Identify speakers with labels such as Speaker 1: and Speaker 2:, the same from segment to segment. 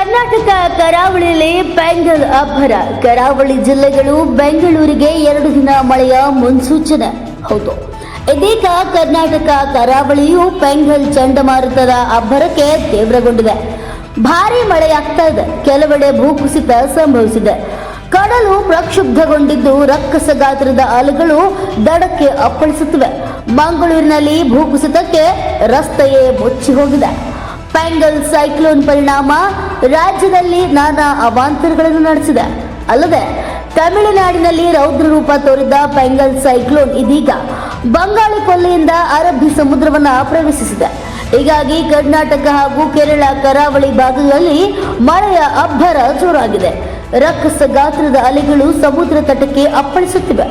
Speaker 1: ಕರ್ನಾಟಕ ಕರಾವಳಿಯಲ್ಲಿ ಪೆಂಗಲ್ ಅಬ್ಬರ ಕರಾವಳಿ ಜಿಲ್ಲೆಗಳು ಬೆಂಗಳೂರಿಗೆ ಎರಡು ದಿನ ಮಳೆಯ ಮುನ್ಸೂಚನೆ. ಹೌದು. ಇದೀಗ ಕರ್ನಾಟಕ ಕರಾವಳಿಯು ಪೆಂಗಲ್ ಚಂಡಮಾರುತದ ಅಬ್ಬರಕ್ಕೆ ತೀವ್ರಗೊಂಡಿದೆ. ಭಾರಿ ಮಳೆಯಾಗ್ತಾ ಇದೆ. ಕೆಲವೆಡೆ ಭೂಕುಸಿತ ಸಂಭವಿಸಿದೆ. ಕಡಲು ಪ್ರಕ್ಷುಬ್ಧಗೊಂಡಿದ್ದು ರಕ್ಕಸ ಗಾತ್ರದ ಅಲೆಗಳು ದಡಕ್ಕೆ ಅಪ್ಪಳಿಸುತ್ತಿವೆ. ಮಂಗಳೂರಿನಲ್ಲಿ ಭೂಕುಸಿತಕ್ಕೆ ರಸ್ತೆಯೇ ಮುಚ್ಚಿ ಹೋಗಿದೆ ಪೆಂಗಲ್ ಸೈಕ್ಲೋನ್ ಪರಿಣಾಮ ರಾಜ್ಯದಲ್ಲಿ ನಾನಾ ಅವಾಂತರಗಳನ್ನು ನಡೆಸಿದೆ. ಅಲ್ಲದೆ, ತಮಿಳುನಾಡಿನಲ್ಲಿ ರೌದ್ರ ರೂಪ ತೋರಿದ್ದ ಪೆಂಗಲ್ ಸೈಕ್ಲೋನ್ ಇದೀಗ ಬಂಗಾಳಿ ಕೊಲ್ಲಿಯಿಂದ ಅರಬ್ಬಿ ಸಮುದ್ರವನ್ನ ಪ್ರವೇಶಿಸಿದೆ. ಹೀಗಾಗಿ ಕರ್ನಾಟಕ ಹಾಗೂ ಕೇರಳ ಕರಾವಳಿ ಭಾಗಗಳಲ್ಲಿ ಮಳೆಯ ಅಬ್ಬರ ಜೋರಾಗಿದೆ. ರಕ್ಕಸ ಗಾತ್ರದ ಅಲೆಗಳು ಸಮುದ್ರ ತಟಕ್ಕೆ ಅಪ್ಪಳಿಸುತ್ತಿವೆ.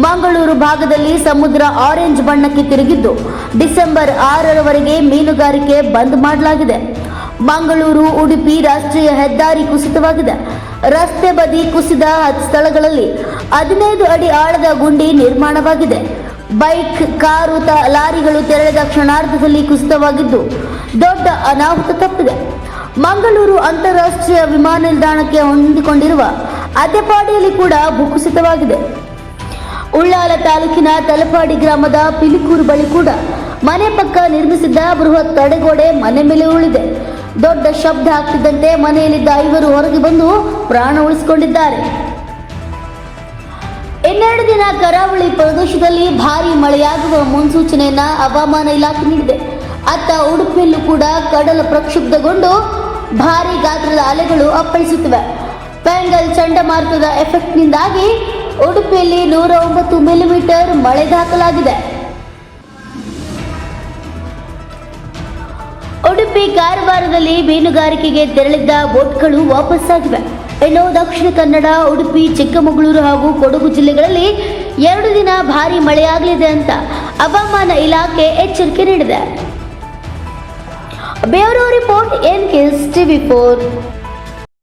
Speaker 1: ಮಂಗಳೂರು ಭಾಗದಲ್ಲಿ ಸಮುದ್ರ ಆರೆಂಜ್ ಬಣ್ಣಕ್ಕೆ ತಿರುಗಿದ್ದು, ಡಿಸೆಂಬರ್ ಆರರವರೆಗೆ ಮೀನುಗಾರಿಕೆ ಬಂದ್ ಮಾಡಲಾಗಿದೆ. ಮಂಗಳೂರು, ಉಡುಪಿ ರಾಷ್ಟ್ರೀಯ ಹೆದ್ದಾರಿ ಕುಸಿತವಾಗಿದೆ. ರಸ್ತೆ ಬದಿ ಕುಸಿದ ಸ್ಥಳಗಳಲ್ಲಿ ಹದಿನೈದು ಅಡಿ ಆಳದ ಗುಂಡಿ ನಿರ್ಮಾಣವಾಗಿದೆ. ಬೈಕ್, ಕಾರು ಲಾರಿಗಳು ತೆರಳಿದ ಕ್ಷಣಾರ್ಧದಲ್ಲಿ ಕುಸಿತವಾಗಿದ್ದು ದೊಡ್ಡ ಅನಾಹುತ ತಪ್ಪಿದೆ. ಮಂಗಳೂರು ಅಂತಾರಾಷ್ಟ್ರೀಯ ವಿಮಾನ ನಿಲ್ದಾಣಕ್ಕೆ ಹೊಂದಿಕೊಂಡಿರುವ ಅದೆಪಾಡಿಯಲ್ಲಿ ಕೂಡ ಭೂಕುಸಿತವಾಗಿದೆ. ಉಳ್ಳಾಲ ತಾಲೂಕಿನ ತಲಪಾಡಿ ಗ್ರಾಮದ ಪಿಲಿಕೂರು ಬಳಿ ಕೂಡ ಮನೆ ಪಕ್ಕ ನಿರ್ಮಿಸಿದ್ದ ಬೃಹತ್ ತಡೆಗೋಡೆ ಮನೆ ಮೇಲೆ ಉಳಿದೆ ದೊಡ್ಡ ಶಬ್ದ ಆಗ್ತಿದ್ದಂತೆ ಮನೆಯಲ್ಲಿದ್ದ ಐವರು ಹೊರಗೆ ಬಂದು ಪ್ರಾಣ ಉಳಿಸಿಕೊಂಡಿದ್ದಾರೆ. ಇನ್ನೆರಡು ದಿನ ಕರಾವಳಿ ಪ್ರದೇಶದಲ್ಲಿ ಭಾರಿ ಮಳೆಯಾಗುವ ಮುನ್ಸೂಚನೆಯನ್ನ ಹವಾಮಾನ ಇಲಾಖೆ ನೀಡಿದೆ. ಅತ್ತ ಉಡುಪಿಯಲ್ಲೂ ಕೂಡ ಕಡಲ ಪ್ರಕ್ಷುಬ್ಧಗೊಂಡು ಭಾರಿ ಗಾತ್ರದ ಅಲೆಗಳು ಅಪ್ಪಳಿಸುತ್ತಿವೆ. ಪೆಂಗಲ್ ಚಂಡಮಾರುತದ ಎಫೆಕ್ಟ್ನಿಂದಾಗಿ ಉಡುಪಿಯಲ್ಲಿ ನೂರ ಒಂಬತ್ತು ಮಿಲಿಮೀಟರ್ ಮಳೆ ದಾಖಲಾಗಿದೆ. ಉಡುಪಿ ಕಾರವಾರದಲ್ಲಿ ಮೀನುಗಾರಿಕೆಗೆ ತೆರಳಿದ್ದ ಬೋಟ್ಗಳು ವಾಪಸ್ಸಾಗಿವೆ. ಇನ್ನು ದಕ್ಷಿಣ ಕನ್ನಡ, ಉಡುಪಿ, ಚಿಕ್ಕಮಗಳೂರು ಹಾಗೂ ಕೊಡಗು ಜಿಲ್ಲೆಗಳಲ್ಲಿ ಎರಡು ದಿನ ಭಾರಿ ಮಳೆಯಾಗಲಿದೆ ಅಂತ ಹವಾಮಾನ ಇಲಾಖೆ ಎಚ್ಚರಿಕೆ ನೀಡಿದೆ. Bureau report N TV four.